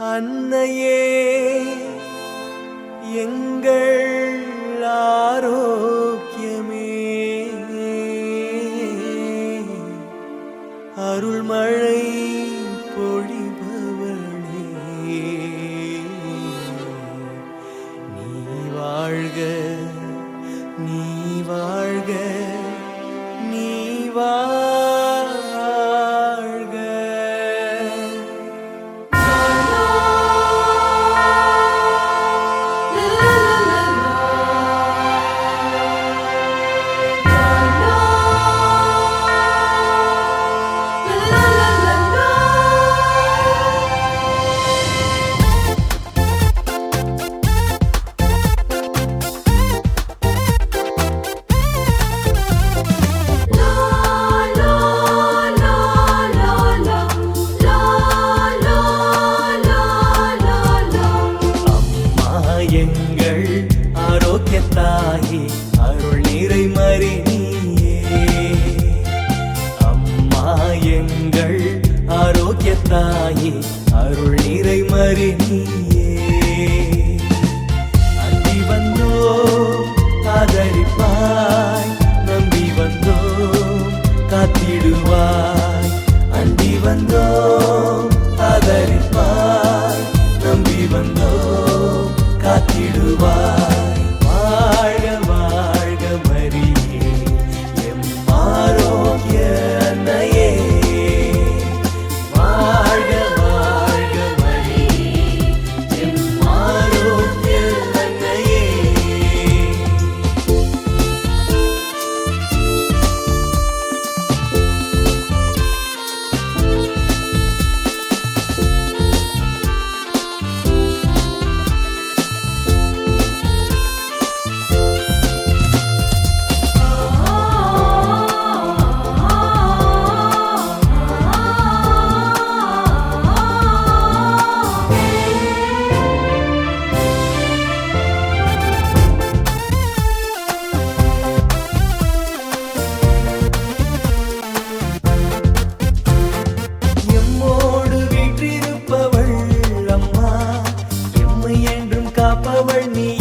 அன்னையே எங்கள் ஆரோக்கியமே. அருள்மழை பொழிபவளே நீ வாழ்க நீ வாழ்க நீ வாழ்க பாக்கிய தாயே அருள் நிறை மறி நீயே அம்மா எங்கள் ஆரோக்கிய தாயே அருள் நிறை மறி நீயே வந்தோ ஆதரிப்பாய் நம்பி வந்தோ காத்திடுவாய். அண்டி வந்தோ காப்பவள் நீ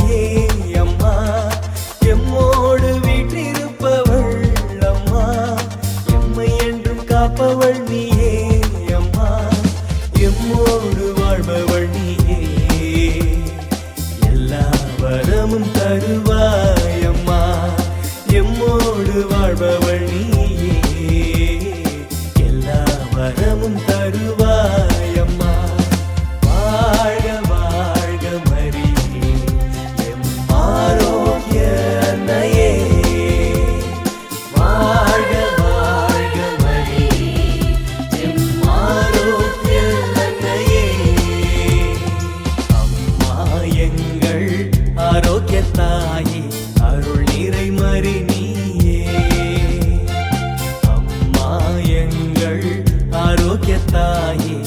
தாயே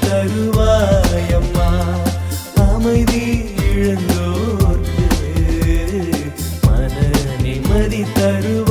தருவாயம்மா. அமைதி இழந்தோர்க்கு மன நிம்மதி தருவாய்